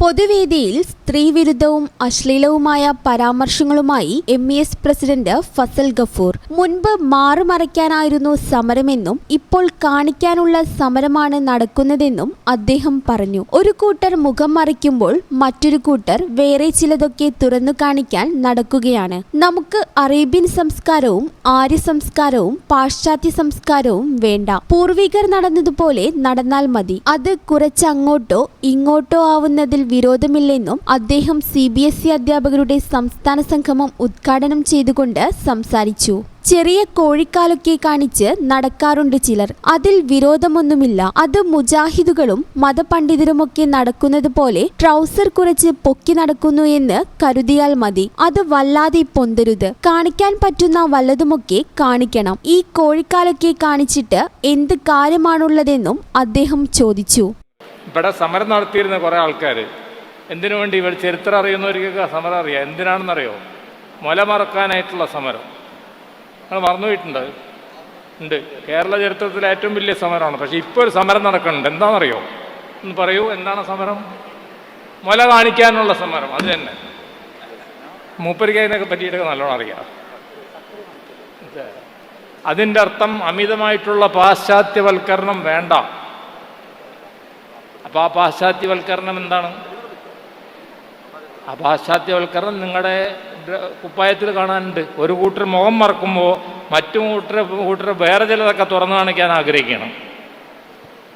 പൊതുവേദിയിൽ സ്ത്രീവിരുദ്ധവും അശ്ലീലവുമായ പരാമർശങ്ങളുമായി M E S president Fazal Gafoor. മുൻപ് മാറുമറയ്ക്കാനായിരുന്നു സമരമെന്നും ഇപ്പോൾ കാണിക്കാനുള്ള സമരമാണ് നടക്കുന്നതെന്നും അദ്ദേഹം പറഞ്ഞു. ഒരു കൂട്ടർ മുഖം മറിക്കുമ്പോൾ മറ്റൊരു കൂട്ടർ വേറെ ചിലതൊക്കെ തുറന്നു കാണിക്കാൻ നടക്കുകയാണ്. നമുക്ക് അറേബ്യൻ സംസ്കാരവും ആര്യ സംസ്കാരവും പാശ്ചാത്യ സംസ്കാരവും വേണ്ട. പൂർവികർ നടന്നതുപോലെ നടന്നാൽ മതി. അത് കുറച്ചങ്ങോട്ടോ ഇങ്ങോട്ടോ ആവുന്നതിൽ വിരോധമില്ലെന്നും അദ്ദേഹം സി ബി എസ് ഇ അധ്യാപകരുടെ സംസ്ഥാന സംഗമം ഉദ്ഘാടനം ചെയ്തുകൊണ്ട് സംസാരിച്ചു. ചെറിയ കോഴിക്കാലൊക്കെ കാണിച്ച് നടക്കാറുണ്ട് ചിലർ. അതിൽ വിരോധമൊന്നുമില്ല. അത് മുജാഹിദുകളും മതപണ്ഡിതരുമൊക്കെ നടക്കുന്നത് പോലെ ട്രൗസർ കുറച്ച് പൊക്കി നടക്കുന്നു എന്ന് കരുതിയാൽ മതി. അത് വല്ലാതെ പൊന്തരുത്. കാണിക്കാൻ പറ്റുന്ന വല്ലതുമൊക്കെ കാണിക്കണം. ഈ കോഴിക്കാലൊക്കെ കാണിച്ചിട്ട് എന്ത് കാര്യമാണുള്ളതെന്നും അദ്ദേഹം ചോദിച്ചു. ഇവിടെ സമരം നടത്തിയിരുന്ന കുറേ ആൾക്കാർ എന്തിനു വേണ്ടി ഇവർ ചരിത്രം അറിയുന്നവർക്കൊക്കെ സമരം അറിയാം? എന്തിനാണെന്നറിയോ? മുല മറക്കാനായിട്ടുള്ള സമരം. നിങ്ങൾ മറന്നുപോയിട്ടുണ്ട്? ഉണ്ട്. കേരള ചരിത്രത്തിലെ ഏറ്റവും വലിയ സമരമാണ്. പക്ഷേ ഇപ്പോൾ ഒരു സമരം നടക്കുന്നുണ്ട്. എന്താണെന്നറിയോ? ഒന്ന് പറയൂ എന്താണ് സമരം? മുല കാണിക്കാനുള്ള സമരം അത് തന്നെ. മൂപ്പരിക്കതിനൊക്കെ പറ്റിയിട്ടൊക്കെ നല്ലോണം അറിയാം. അതിന്റെ അർത്ഥം അമിതമായിട്ടുള്ള പാശ്ചാത്യവൽക്കരണം വേണ്ട. അപ്പോൾ ആ പാശ്ചാത്യവൽക്കരണം എന്താണ്? ആ പാശ്ചാത്യവൽക്കരണം നിങ്ങളുടെ കുപ്പായത്തിൽ കാണാനുണ്ട്. ഒരു കൂട്ടർ മുഖം മറക്കുമ്പോൾ മറ്റു കൂട്ടർ കൂട്ടർ വേറെ ചിലതൊക്കെ തുറന്നു കാണിക്കാൻ ആഗ്രഹിക്കണം.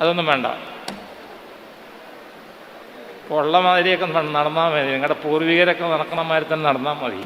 അതൊന്നും വേണ്ട. ഉള്ള മാതിരിയൊക്കെ നടന്നാൽ മതി. നിങ്ങളുടെ പൂർവികരൊക്കെ നടക്കണ മാതിരി തന്നെ നടന്നാൽ മതി.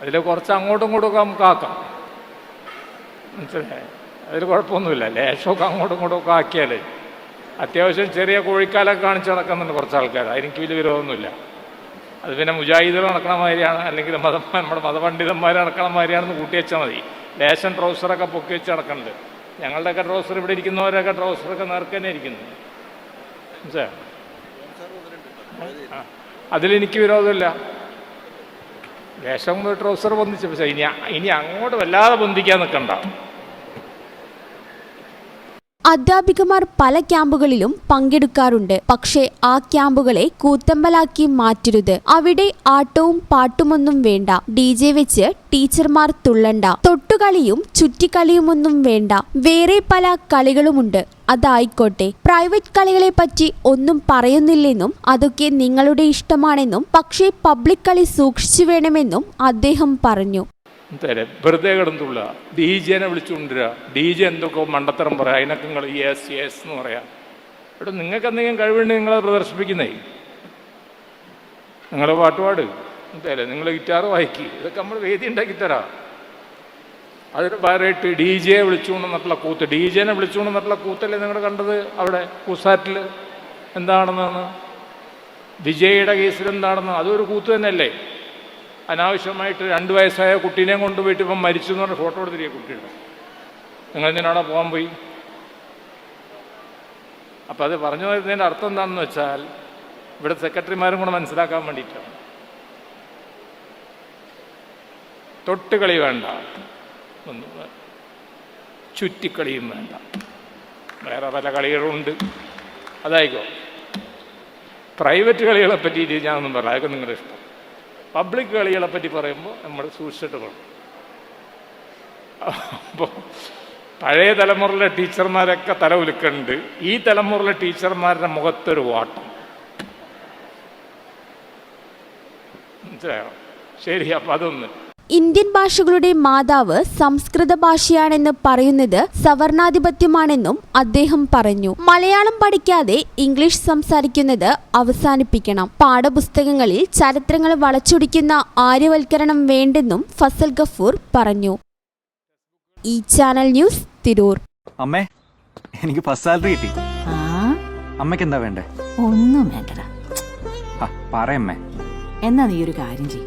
അതിൽ കുറച്ച് അങ്ങോട്ടും ഇങ്ങോട്ടും നമുക്ക് ആക്കാം. മനസ്സിലായി? അതിൽ കുഴപ്പമൊന്നുമില്ല. ലേശമൊക്കെ അങ്ങോട്ടും ഇങ്ങോട്ടും ഒക്കെ ആക്കിയാൽ അത്യാവശ്യം ചെറിയ കോഴിക്കാലൊക്കെ കാണിച്ച് നടക്കുന്നുണ്ട് കുറച്ച് ആൾക്കാർ. അതിനെനിക്ക് വലിയ വിരോധമൊന്നുമില്ല. അത് പിന്നെ മുജാഹിദുകൾ നടക്കണ മാതിരിയാണ് അല്ലെങ്കിൽ മത നമ്മുടെ മതപണ്ഡിതന്മാർ നടക്കണ മാതിരിയാണെന്ന് കൂട്ടി വെച്ചാൽ മതി. ലേശൻ ട്രൗസറൊക്കെ പൊക്കി വെച്ച് നടക്കുന്നുണ്ട് ഞങ്ങളുടെയൊക്കെ ട്രൗസർ ഇവിടെ ഇരിക്കുന്നവരൊക്കെ ട്രൗസറൊക്കെ നേർക്ക് തന്നെ ഇരിക്കുന്നു. അതിലെനിക്ക് വിരോധമില്ല. ലേശം ട്രൗസർ പൊന്തിച്ച് പക്ഷേ ഇനി ഇനി അങ്ങോട്ട് വല്ലാതെ ബന്ധിക്കാൻ നിൽക്കണ്ട അധ്യാപികമാർ പല ക്യാമ്പുകളിലും പങ്കെടുക്കാറുണ്ട്. പക്ഷേ ആ ക്യാമ്പുകളെ കൂത്തമ്പലാക്കി മാറ്റരുത്. അവിടെ ആട്ടവും പാട്ടുമൊന്നും വേണ്ട. ഡി ജെ വെച്ച് ടീച്ചർമാർ തുള്ളണ്ട. തൊട്ടുകളിയും ചുറ്റിക്കളിയുമൊന്നും വേണ്ട. വേറെ പല കളികളുമുണ്ട്. അതായിക്കോട്ടെ. പ്രൈവറ്റ് കളികളെ പറ്റി ഒന്നും പറയുന്നില്ലെന്നും അതൊക്കെ നിങ്ങളുടെ ഇഷ്ടമാണെന്നും പക്ഷേ പബ്ലിക് കളി സൂക്ഷിച്ചു വേണമെന്നും അദ്ദേഹം പറഞ്ഞു. തരെ. വെറുതെ കിടന്നുള്ള ഡി ജെനെ വിളിച്ചുകൊണ്ടിരിക ഡി ജെ എന്തൊക്കെ മണ്ടത്തരം പറയാം. അതിനൊക്കെ നിങ്ങൾ യെസ് യെസ് എന്ന് പറയാം. ഇവിടെ നിങ്ങൾക്ക് എന്തെങ്കിലും കഴിവുണ്ടെങ്കിൽ നിങ്ങളത് പ്രദർശിപ്പിക്കുന്നേ. നിങ്ങളെ പാട്ടുപാട് എന്തായാലും നിങ്ങൾ ഗിറ്റാർ വായിക്കി. ഇതൊക്കെ നമ്മൾ വേദി ഉണ്ടാക്കി തരാം അതിന് പകരമായിട്ട് ഡി ജെ വിളിച്ചുകൊണ്ടെന്നിട്ടുള്ള കൂത്ത്. ഡി ജെനെ വിളിച്ചുകൊണ്ടെന്നിട്ടുള്ള കൂത്തല്ലേ നിങ്ങൾ കണ്ടത് അവിടെ കൂസാറ്റിൽ എന്താണെന്നാണ് വിജയുടെ കേസിൽ എന്താണെന്ന്? അതൊരു കൂത്ത് തന്നെയല്ലേ? അനാവശ്യമായിട്ട് രണ്ട് വയസ്സായ കുട്ടീനെയും കൊണ്ടുപോയിട്ട് ഇപ്പം മരിച്ചു എന്ന് പറഞ്ഞ ഫോട്ടോ എടുത്തിരിക്കുക കുട്ടിയുടെ. നിങ്ങൾ എന്തിനാണോ പോകാൻ പോയി? അപ്പം അത് പറഞ്ഞു വരുന്നതിന്റെ അർത്ഥം എന്താണെന്ന് വെച്ചാൽ ഇവിടെ സെക്രട്ടറിമാരും കൂടെ മനസ്സിലാക്കാൻ വേണ്ടിയിട്ടാണ്. തൊട്ടുകളി വേണ്ട. ചുറ്റിക്കളിയും വേണ്ട. വേറെ പല കളികളുണ്ട്. അതായിക്കോ. പ്രൈവറ്റ് കളികളെ പറ്റിയിട്ട് ഞാനൊന്നും പറയാം. അതൊക്കെ നിങ്ങളുടെ ഇഷ്ടം. പബ്ലിക് കളികളെ പറ്റി പറയുമ്പോൾ നമ്മൾ സൂക്ഷിച്ചിട്ട് വേണം അപ്പോൾ പഴയ തലമുറയിലെ ടീച്ചർമാരൊക്കെ തല ഉലുക്കുന്നുണ്ട്. ഈ തലമുറയിലെ ടീച്ചർമാരുടെ മുഖത്തൊരു വാട്ടം. മനസ്സിലായോ? ശരി അപ്പം അതൊന്ന് ഇന്ത്യൻ ഭാഷകളുടെ മാതാവ് സംസ്കൃത ഭാഷയാണെന്ന് പറയുന്നത് സവർണാധിപത്യമാണെന്നും അദ്ദേഹം പറഞ്ഞു. മലയാളം പഠിക്കാതെ ഇംഗ്ലീഷ് സംസാരിക്കുന്നത് അവസാനിപ്പിക്കണം. പാഠപുസ്തകങ്ങളിൽ ചരിത്രങ്ങൾ വളച്ചൊടിക്കുന്ന ആര്യവൽക്കരണം വേണ്ടെന്നും ഫസൽ ഗഫൂർ പറഞ്ഞു. ഈ ചാനൽ ന്യൂസ് തിരൂർ. അമ്മേ എനിക്ക് ഫസ്റ്റ് സാലറി കിട്ടി. ആ? അമ്മയ്ക്ക് എന്താ വേണ്ടേ? ഒന്നും വേണ്ടടാ. പറയമ്മേ എന്നാ നീ ഒരു കാര്യം ചെയ്